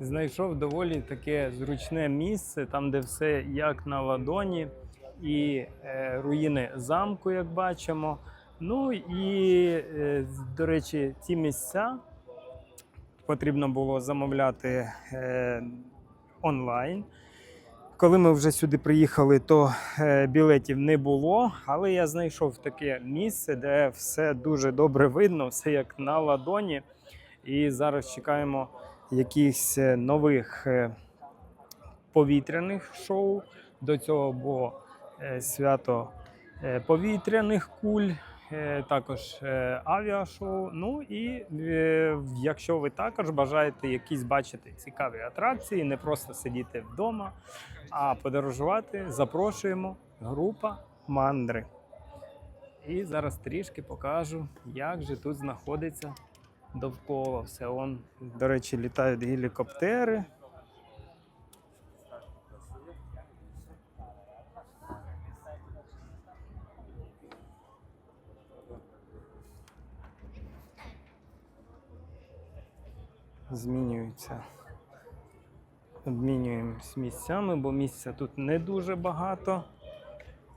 знайшов доволі таке зручне місце, там, де все як на ладоні, і е, руїни замку, як бачимо. Ну і, е, до речі, ці місця потрібно було замовляти е, онлайн. Коли ми вже сюди приїхали, то е, білетів не було, але я знайшов таке місце, де все дуже добре видно, все як на ладоні. І зараз чекаємо якихось е, нових е, повітряних шоу. До цього було е, свято повітряних куль, також авіашоу. Ну і якщо ви також бажаєте якісь бачити цікаві атракції, не просто сидіти вдома, а подорожувати, запрошуємо група мандри. І зараз трішки покажу, як же тут знаходиться довкола все. Он, до речі, літають гелікоптери. Змінюються. Обмінюємось місцями, бо місця тут не дуже багато.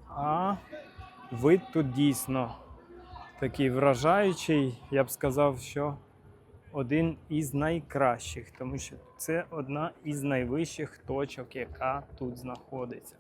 А вид тут дійсно такий вражаючий. Я б сказав, що один із найкращих, тому що це одна із найвищих точок, яка тут знаходиться.